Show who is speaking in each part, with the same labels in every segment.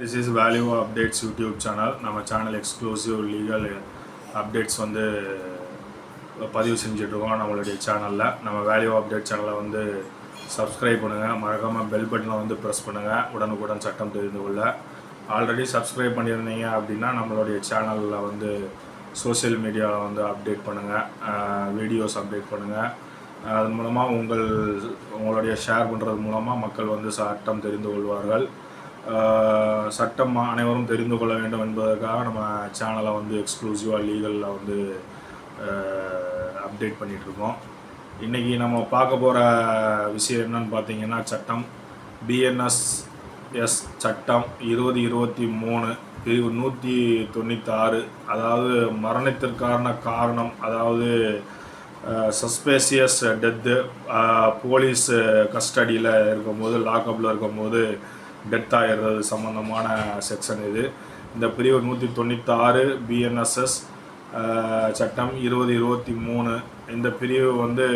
Speaker 1: This is value updates YouTube channel நம்ம channel exclusive legal updates வந்து பதிவு செஞ்சிட்ருக்கோம் நம்மளுடைய சேனலில் நம்ம வேல்யூ அப்டேட் சேனலை வந்து சப்ஸ்கிரைப் பண்ணுங்கள் மறக்காமல் பெல் பட்டனை வந்து ப்ரெஸ் பண்ணுங்கள் உடனுக்குடன் சட்டம் தெரிந்து கொள்ள. ஆல்ரெடி சப்ஸ்கிரைப் பண்ணியிருந்தீங்க அப்படின்னா நம்மளுடைய சேனலில் வந்து சோஷியல் மீடியாவில் வந்து அப்டேட் பண்ணுங்கள் வீடியோஸ் அப்டேட் பண்ணுங்கள் அது மூலமாக உங்கள் உங்களுடைய ஷேர் பண்ணுறது மூலமாக மக்கள் வந்து சட்டம் தெரிந்து கொள்வார்கள். சட்டம் அனைவரும் தெரிந்து கொள்ள வேண்டும் என்பதற்காக நம்ம சேனலை வந்து எக்ஸ்க்ளூசிவாக லீகலில் வந்து அப்டேட் பண்ணிகிட்ருக்கோம் இன்றைக்கி நம்ம பார்க்க போகிற விஷயம் என்னன்னு பார்த்தீங்கன்னா சட்டம். பிஎன்எஸ் எஸ் சட்டம் இருபது இருபத்தி மூணு பிரிவு நூற்றி தொண்ணூத்தாறு. அதாவது மரணத்திற்கான காரணம் அதாவது சஸ்பேசியஸ் டெத்து போலீஸ் கஸ்டடியில் இருக்கும்போது லாக்அப்பில் இருக்கும்போது டெத் ஆகிடுறது சம்மந்தமான செக்ஷன் இது. இந்த பிரிவு நூற்றி தொண்ணூத்தாறு பிஎன்எஸ்எஸ் சட்டம் இருபது இருபத்தி மூணு. இந்த பிரிவு வந்து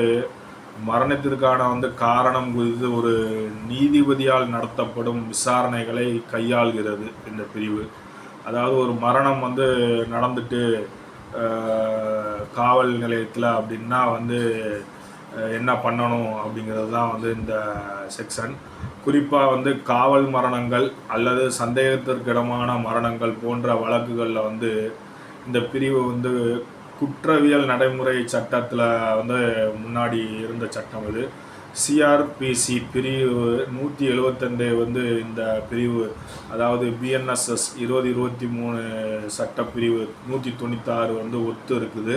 Speaker 1: மரணத்திற்கான வந்து காரணம் குறித்து ஒரு நீதிபதியால் நடத்தப்படும் விசாரணைகளை கையாள்கிறது இந்த பிரிவு. அதாவது ஒரு மரணம் வந்து நடந்துட்டு காவல் நிலையத்தில் அப்படின்னா வந்து என்ன பண்ணணும் அப்படிங்கிறது தான் வந்து இந்த செக்ஷன் குறிப்பாக வந்து காவல் மரணங்கள் அல்லது சந்தேகத்திற்கிடமான மரணங்கள் போன்ற வழக்குகளில் வந்து இந்த பிரிவு வந்து குற்றவியல் நடைமுறை சட்டத்தில் வந்து முன்னாடி இருந்த சட்டம் இது. சிஆர்பிசி பிரிவு நூற்றி எழுபத்தஞ்சு வந்து இந்த பிரிவு அதாவது பிஎன்எஸ்எஸ் இருபது இருபத்தி மூணு சட்ட பிரிவு நூற்றி தொண்ணூத்தாறு வந்து ஒத்து இருக்குது.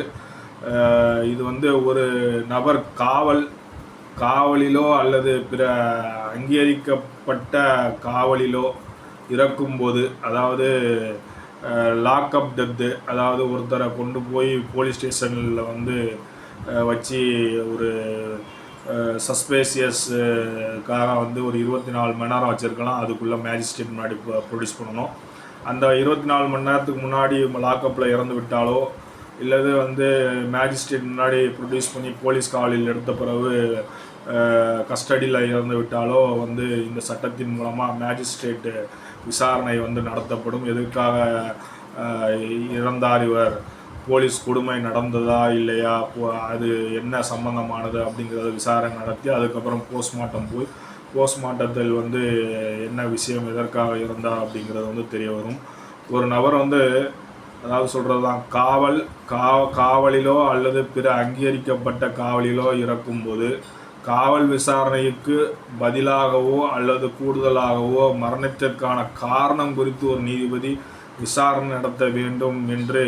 Speaker 1: இது வந்து ஒரு நபர் காவல் காவலிலோ அல்லது பிற அங்கீகரிக்கப்பட்ட காவலிலோ இறக்கும்போது அதாவது லாக்அப் டெத்து அதாவது ஒருத்தரை கொண்டு போய் போலீஸ் ஸ்டேஷனில் வந்து வச்சு ஒரு சஸ்பேசியஸ்க்காக வந்து ஒரு இருபத்தி நாலு மணி நேரம் வச்சுருக்கலாம். அதுக்குள்ளே மேஜிஸ்ட்ரேட் முன்னாடி ப்ரொடியூஸ் பண்ணணும். அந்த இருபத்தி நாலு மணி நேரத்துக்கு முன்னாடி லாக்அப்பில் இறந்து விட்டாலோ இல்லது வந்து மேஜிஸ்ட்ரேட் முன்னாடி ப்ரொடியூஸ் பண்ணி போலீஸ் காவலில் எடுத்த பிறகு கஸ்டடியில் இறந்து விட்டாலோ வந்து இந்த சட்டத்தின் மூலமாக மேஜிஸ்ட்ரேட்டு விசாரணை வந்து நடத்தப்படும். எதற்காக இறந்தார் இவர்? போலீஸ் கொடுமை நடந்ததா இல்லையா? அது என்ன சம்பந்தமானது அப்படிங்கிறத விசாரணை நடத்தி அதுக்கப்புறம் போஸ்ட்மார்ட்டம் போய் போஸ்ட்மார்ட்டத்தில் வந்து என்ன விஷயம் எதற்காக இருந்தார் அப்படிங்கிறது வந்து தெரிய வரும். ஒரு நபர் வந்து அதாவது சொல்கிறது தான் காவல் கா காவலிலோ அல்லது பிற அங்கீகரிக்கப்பட்ட காவலிலோ இறக்கும்போது காவல் விசாரணைக்கு பதிலாகவோ அல்லது கூடுதலாகவோ மரணத்திற்கான காரணம் குறித்து ஒரு நீதிபதி விசாரணை நடத்த வேண்டும் என்று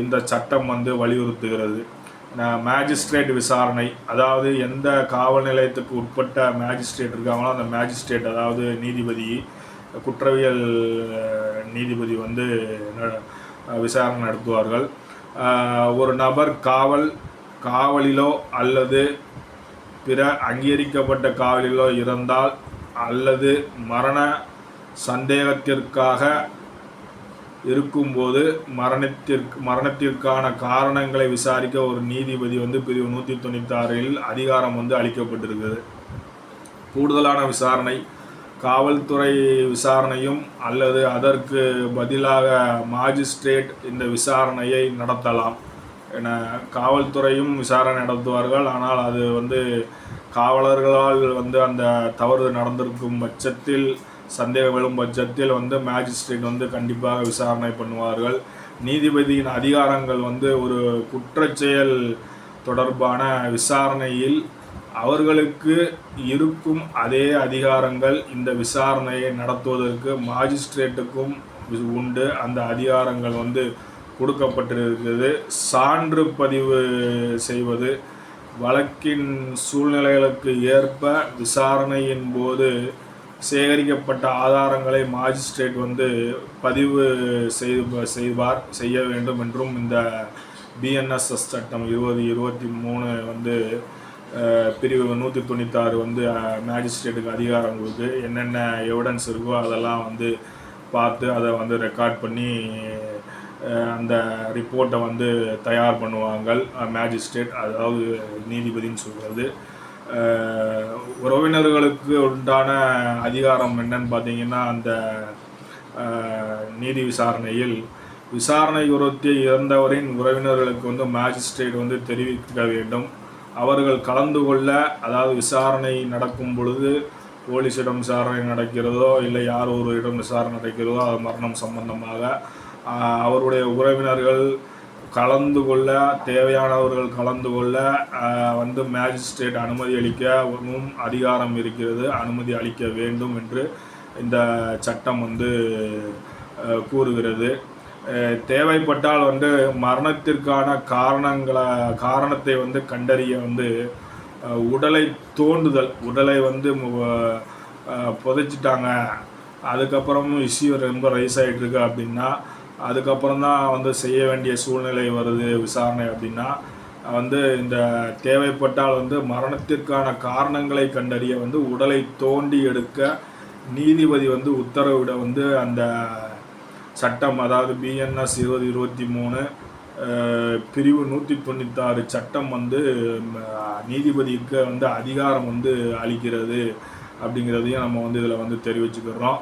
Speaker 1: இந்த சட்டம் வந்து வலியுறுத்துகிறது. மேஜிஸ்ட்ரேட் விசாரணை அதாவது எந்த காவல் நிலையத்துக்கு உட்பட்ட மேஜிஸ்ட்ரேட் இருக்காங்களோ அந்த மேஜிஸ்ட்ரேட் அதாவது நீதிபதி குற்றவியல் நீதிபதி வந்து என்ன விசாரணை நடத்துவார்கள். ஒரு நபர் காவல் காவலிலோ அல்லது பிற அங்கீகரிக்கப்பட்ட காவலிலோ இருந்தால் அல்லது மரண சந்தேகத்திற்காக இருக்கும்போது மரணத்திற்கு மரணத்திற்கான காரணங்களை விசாரிக்க ஒரு நீதிபதி வந்து பிரிவு நூற்றி தொண்ணூற்றி ஆறில் அதிகாரம் வந்து அளிக்கப்பட்டிருக்குது கூடுதலான விசாரணை காவல்துறை விசாரணையும் அல்லது அதற்கு பதிலாக மாஜிஸ்ட்ரேட் இந்த விசாரணையை நடத்தலாம் என காவல்துறையும் விசாரணை நடத்துவார்கள். ஆனால் அது வந்து காவலர்களால் வந்து அந்த தவறு நடந்திருக்கும் பட்சத்தில் சந்தேகம் எழும் பட்சத்தில் வந்து மேஜிஸ்ட்ரேட் வந்து கண்டிப்பாக விசாரணை பண்ணுவார்கள். நீதிபதியின் அதிகாரங்கள் வந்து ஒரு குற்றச்செயல் தொடர்பான விசாரணையில் அவர்களுக்கு இருக்கும் அதே அதிகாரங்கள் இந்த விசாரணையை நடத்துவதற்கு மாஜிஸ்ட்ரேட்டுக்கும் உண்டு. அந்த அதிகாரங்கள் வந்து கொடுக்கப்பட்டிருக்கிறது. சான்று பதிவு செய்வது வழக்கின் சூழ்நிலைகளுக்கு ஏற்ப விசாரணையின் போது சேகரிக்கப்பட்ட ஆதாரங்களை மாஜிஸ்ட்ரேட் வந்து பதிவு செய்து செய்வார் செய்ய வேண்டும் என்றும் இந்த பிஎன்எஸ்எஸ் சட்டம் இருபது இருபத்தி மூணு வந்து பிரிவு நூற்றி தொண்ணூத்தாறு வந்து மேஜிஸ்ட்ரேட்டுக்கு அதிகாரம் கொடுத்து என்னென்ன எவிடன்ஸ் இருக்கோ அதெல்லாம் வந்து பார்த்து அதை வந்து ரெக்கார்ட் பண்ணி அந்த ரிப்போர்ட்டை வந்து தயார் பண்ணுவாங்க மேஜிஸ்ட்ரேட் அதாவது நீதிபதின்னு சொல்கிறது உறவினர்களுக்கு உண்டான அதிகாரம் என்னன்னு பார்த்தீங்கன்னா அந்த நீதி விசாரணையில் விசாரணை குறித்து இறந்தவரின் உறவினர்களுக்கு வந்து மேஜிஸ்ட்ரேட் வந்து தெரிவிக்க வேண்டும். அவர்கள் கலந்து கொள்ள அதாவது விசாரணை நடக்கும் பொழுது போலீஸிடம் விசாரணை நடக்கிறதோ இல்லை யார் ஒரு இடம் விசாரணை நடக்கிறதோ அது மரணம் சம்பந்தமாக அவருடைய உறவினர்கள் கலந்து கொள்ள தேவையானவர்கள் கலந்து கொள்ள வந்து மேஜிஸ்ட்ரேட் அனுமதி அளிக்கவும் அதிகாரம் இருக்கிறது அனுமதி அளிக்க வேண்டும் என்று இந்த சட்டம் வந்து கூறுகிறது. தேவைப்பட்டால் வந்து மரணத்திற்கான காரணங்களை காரணத்தை வந்து கண்டறிய வந்து உடலை தோண்டுதல் உடலை வந்து புதைச்சிட்டாங்க. அதுக்கப்புறமும் இஷ்யூ ரொம்ப ரைஸ் ஆகிட்டுருக்கு அப்படின்னா அதுக்கப்புறம் தான் வந்து செய்ய வேண்டிய சூழ்நிலை வருது விசாரணை அப்படின்னா வந்து இந்த தேவைப்பட்டால் வந்து மரணத்திற்கான காரணங்களை கண்டறிய வந்து உடலை தோண்டி எடுக்க நீதிபதி வந்து உத்தரவிட வந்து அந்த சட்டம் அதாவது பிஎன்எஸ் இருபது இருபத்தி மூணு பிரிவு நூற்றி தொண்ணூத்தாறு சட்டம் வந்து நீதிபதிக்கு வந்து அதிகாரம் வந்து அளிக்கிறது அப்படிங்கிறதையும் நம்ம வந்து இதில் வந்து தெரிவிச்சுக்கிறோம்.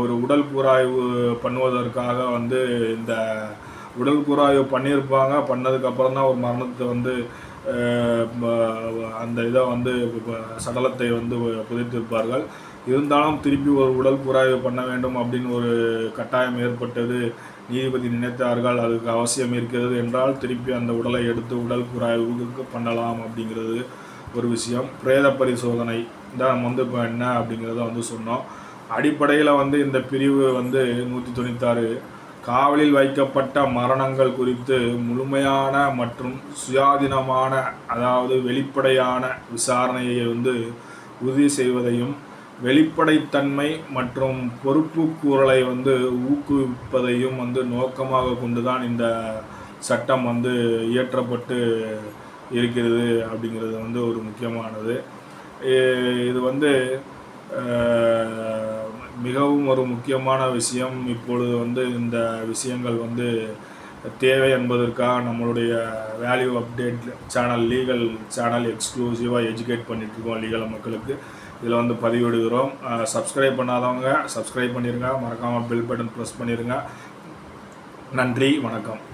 Speaker 1: ஒரு உடல் கூராய்வு பண்ணுவதற்காக வந்து இந்த உடல் கூராய்வு பண்ணியிருப்பாங்க. பண்ணதுக்கப்புறம் தான் ஒரு மரணத்தை வந்து அந்த இதை வந்து ப- சடலத்தை வந்து புதைத்திருப்பார்கள். இருந்தாலும் திருப்பி ஒரு உடல் கூராய்வு பண்ண வேண்டும் அப்படின்னு ஒரு கட்டாயம் ஏற்பட்டது. நீதிபதி நினைத்தார்கள் அதுக்கு அவசியம் இருக்கிறது என்றால் திருப்பி அந்த உடலை எடுத்து உடல் கூராய்வுக்கு பண்ணலாம் அப்படிங்கிறது ஒரு விஷயம். பிரேத பரிசோதனை தான் நம்ம வந்து இப்போ என்ன அப்படிங்கிறத வந்து சொன்னோம். அடிப்படையில் வந்து இந்த பிரிவு வந்து நூற்றி தொண்ணூத்தாறு காவலில் வைக்கப்பட்ட மரணங்கள் குறித்து முழுமையான மற்றும் சுயாதீனமான அதாவது வெளிப்படையான விசாரணையை வந்து உறுதி செய்வதையும் வெளிப்படைத்தன்மை மற்றும் பொறுப்புக்கூறலை வந்து ஊக்குவிப்பதையும் வந்து நோக்கமாக கொண்டுதான் இந்த சட்டம் வந்து இயற்றப்பட்டு இருக்கிறது அப்படிங்கிறது வந்து ஒரு முக்கியமானது. இது வந்து மிகவும் ஒரு முக்கியமான விஷயம். இப்பொழுது வந்து இந்த விஷயங்கள் வந்து தேவை என்பதற்காக நம்மளுடைய value update channel legal channel எக்ஸ்க்ளூசிவாக எஜுகேட் பண்ணிகிட்ருக்கோம் லீகல் மக்களுக்கு. இதில் வந்து பதிவிடுகிறோம். சப்ஸ்கிரைப் பண்ணாதவங்க சப்ஸ்கிரைப் பண்ணிடுங்க மறக்காமல் பெல் பட்டன் ப்ரெஸ் பண்ணிடுங்க நன்றி வணக்கம்.